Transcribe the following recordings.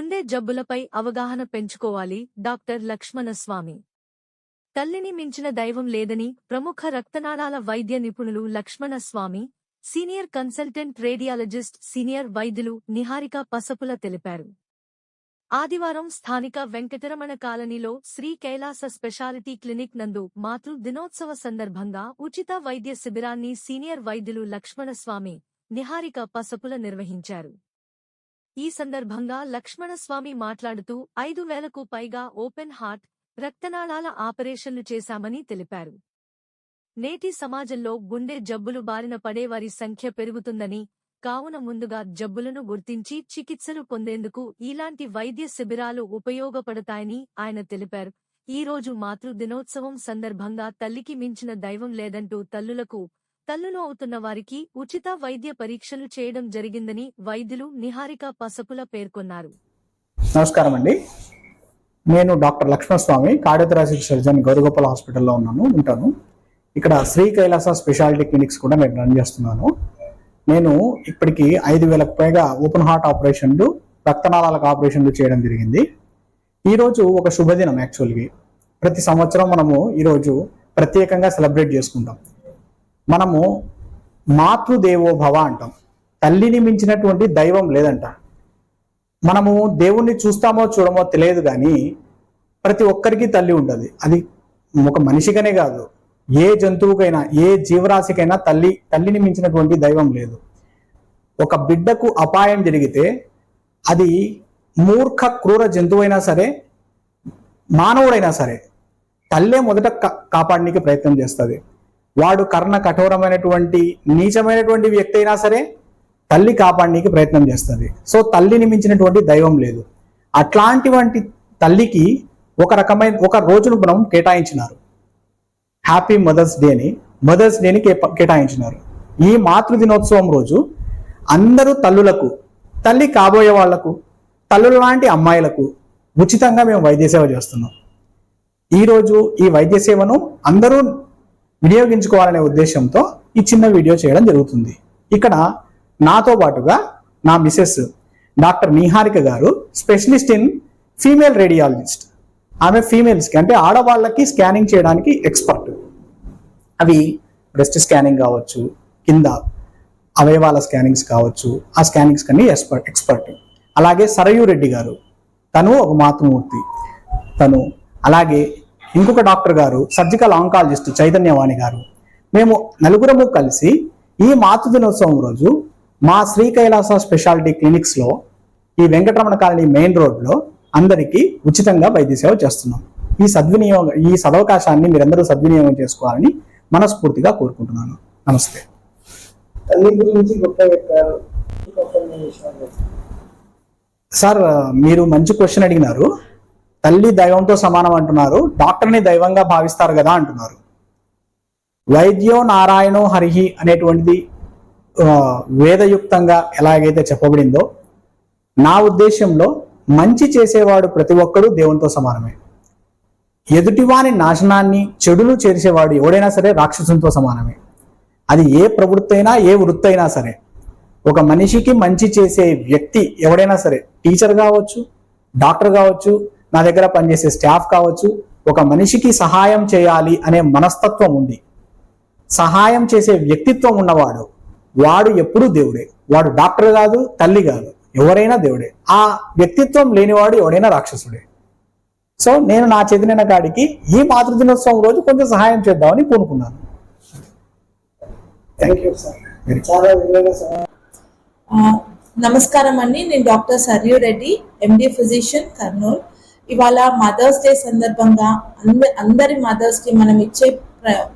గుండె జబ్బులపై అవగాహన పెంచుకోవాలి డాక్టర్ లక్ష్మణస్వామి. తల్లిని మించిన దైవం లేదని ప్రముఖ రక్తనాళాల వైద్య నిపుణులు Lakshmanaswamy senior consultant radiologist senior వైద్యులు నిహారిక పసపుల తెలిపారు. ఆదివారం స్థానిక వెంకటరమణ కాలనీలో శ్రీ కైలాస స్పెషాలిటీ క్లినిక్ నందు మాతృ దినోత్సవ సందర్భంగా ఉచిత వైద్య శిబిరాన్ని సీనియర్ వైద్యులు లక్ష్మణస్వామి నిహారిక పసపుల నిర్వహించారు. ఈ సందర్భంగా లక్ష్మణస్వామి మాట్లాడుతూ ఐదు వేలకు పైగా ఓపెన్ హార్ట్ రక్తనాళాల ఆపరేషన్లు చేశామని తెలిపారు. నేటి సమాజంలో గుండె జబ్బులు బారిన పడేవారి సంఖ్య పెరుగుతుందని కావున ముందుగా జబ్బులను గుర్తించి చికిత్సలు పొందేందుకు ఇలాంటి వైద్య శిబిరాలు ఉపయోగపడతాయని ఆయన తెలిపారు. ఈ రోజు మాతృ దినోత్సవం సందర్భంగా తల్లికి మించిన దైవం లేదంటూ తల్లులకు తల్లులు అవుతున్న వారికి ఉచిత వైద్య పరీక్షలు చేయడం జరిగిందని వైద్యులు నిహారిక పసపుల పేర్కొన్నారు. నమస్కారం అండి. నేను doctor Lakshmanaswamy cardiothoracic surgeon Gauragopal హాస్పిటల్లో ఉన్నాను ఉంటాను. ఇక్కడ శ్రీ కైలాస స్పెషాలిటీ క్లినిక్స్ కూడా నేను రన్ చేస్తున్నాను. నేను ఇప్పటికి ఐదు వేలకు పైగా ఓపెన్ హార్ట్ ఆపరేషన్లు రక్తనాళాలకు ఆపరేషన్లు చేయడం జరిగింది. ఈరోజు ఒక శుభదినం యాక్చువల్గా. ప్రతి సంవత్సరం మనము ఈరోజు ప్రత్యేకంగా సెలబ్రేట్ చేసుకుంటాం. మనము మాతృదేవోభవ అంటాం. తల్లిని మించినటువంటి దైవం లేదంట. మనము దేవుణ్ణి చూస్తామో చూడమో తెలియదు కానీ ప్రతి ఒక్కరికి తల్లి ఉంటుంది అది ఒక మనిషికనే కాదు. ఏ జంతువుకైనా ఏ జీవరాశికైనా తల్లి తల్లిని మించినటువంటి దైవం లేదు. ఒక బిడ్డకు అపాయం జరిగితే అది మూర్ఖ క్రూర జంతువైనా సరే మానవుడైనా సరే తల్లే మొదట కా- కాపాడడానికి ప్రయత్నం చేస్తుంది. వాడు కర్ణ కఠోరమైనటువంటి నీచమైనటువంటి వ్యక్తి అయినా సరే తల్లి కాపాడడానికి ప్రయత్నం చేస్తుంది. సో తల్లిని మించినటువంటి దైవం లేదు. అట్లాంటివంటి తల్లికి ఒక రకమైన ఒక రోజును మనం కేటాయించినారు. హ్యాపీ మదర్స్ డేని మదర్స్ డేని కేటాయించినారు. ఈ మాతృ దినోత్సవం రోజు అందరూ తల్లులకు తల్లి కాబోయే వాళ్ళకు తల్లుల లాంటి అమ్మాయిలకు ఉచితంగా మేము వైద్య సేవ చేస్తున్నాం ఈరోజు ఈ వైద్య సేవను అందరూ వినియోగించుకోవాలనే ఉద్దేశంతో ఈ చిన్న వీడియో చేయడం జరుగుతుంది. ఇక్కడ నాతో పాటుగా నా మిసెస్ డాక్టర్ నిహారిక గారు స్పెషలిస్ట్ ఇన్ ఫీమేల్ రేడియాలజిస్ట్. ఆమె ఫీమేల్స్కి అంటే ఆడవాళ్ళకి స్కానింగ్ చేయడానికి ఎక్స్పర్ట్. అవి బ్రెస్ట్ స్కానింగ్ కావచ్చు కింద అవయవాల స్కానింగ్స్ కావచ్చు ఆ స్కానింగ్స్ కన్నీ ఎక్స్పర్ట్ ఎక్స్పర్ట్. అలాగే సరయూ రెడ్డి గారు. తను ఒక మాతృమూర్తి. తను అలాగే ఇంకొక డాక్టర్ గారు సర్జికల్ ఆంకాలజిస్ట్ చైతన్యవాణి గారు. మేము నలుగురము కలిసి ఈ మాతృ దినోత్సవం రోజు మా శ్రీ కైలాస స్పెషాలిటీ క్లినిక్స్లో ఈ వెంకటరమణ కాలనీ మెయిన్ రోడ్లో అందరికీ ఉచితంగా వైద్య సేవ చేస్తున్నాం. ఈ సద్వినియోగం ఈ సదవకాశాన్ని మీరందరూ సద్వినియోగం చేసుకోవాలని మనస్ఫూర్తిగా కోరుకుంటున్నాను. నమస్తే. తల్లి గురించి సార్ మీరు మంచి క్వశ్చన్ అడిగినారు. తల్లి దైవంతో సమానం అంటున్నారు డాక్టర్ని దైవంగా భావిస్తారు కదా అంటున్నారు. వైద్యో నారాయణో హరిహి అనేటువంటిది వేదయుక్తంగా ఎలాగైతే చెప్పబడిందో నా ఉద్దేశంలో మంచి చేసేవాడు ప్రతి ఒక్కరూ దేవునితో సమానమే. ఎదుటివాని నాశనాన్ని చెడులు చేసేవాడు ఎవడైనా సరే రాక్షసునితో సమానమే. అది ఏ ప్రవృత్తి అయినా ఏ వృత్తి అయినా సరే. ఒక మనిషికి మంచి చేసే వ్యక్తి ఎవడైనా సరే టీచర్ కావచ్చు డాక్టర్ కావచ్చు నా దగ్గర పనిచేసే స్టాఫ్ కావచ్చు ఒక మనిషికి సహాయం చేయాలి అనే మనస్తత్వం ఉంది. సహాయం చేసే వ్యక్తిత్వం ఉన్నవాడు వాడు ఎప్పుడూ దేవుడే. వాడు డాక్టర్ కాదు తల్లి కాదు ఎవరైనా దేవుడే. ఆ వ్యక్తిత్వం లేనివాడు ఎవడైనా రాక్షసుడే. సో నేను నా చదివిన కాడికి ఈ మాతృ దినోత్సవం రోజు కొంచెం సహాయం చేద్దామని పూనుకున్నాను. థ్యాంక్ యూ సార్ నమస్కారం అండి. నేను doctor Saryu Reddy MD physician Kurnool. ఇవాళ మదర్స్ డే సందర్భంగా అందరి అందరి మదర్స్కి మనం ఇచ్చే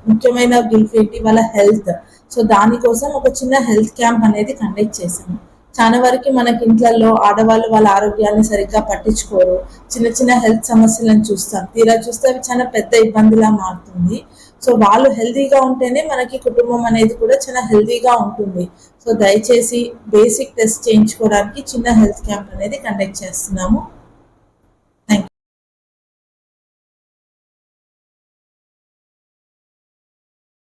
ముఖ్యమైన గిఫ్ట్ ఏంటి? వాళ్ళ హెల్త్ సో దానికోసం ఒక చిన్న హెల్త్ క్యాంప్ అనేది కండక్ట్ చేశాము. చాలా వరకు మనకి ఇంట్లలో ఆడవాళ్ళు వాళ్ళ ఆరోగ్యాన్ని సరిగ్గా పట్టించుకోరు. చిన్న చిన్న హెల్త్ సమస్యలను చూస్తాం. తీరా చూస్తే అవి చాలా పెద్ద ఇబ్బందిలా మారుతుంది. సో వాళ్ళు హెల్తీగా ఉంటేనే మనకి కుటుంబం అనేది కూడా చాలా హెల్తీగా ఉంటుంది. సో దయచేసి బేసిక్ టెస్ట్ చేయించుకోవడానికి చిన్న హెల్త్ క్యాంప్ అనేది కండక్ట్ చేస్తున్నాము.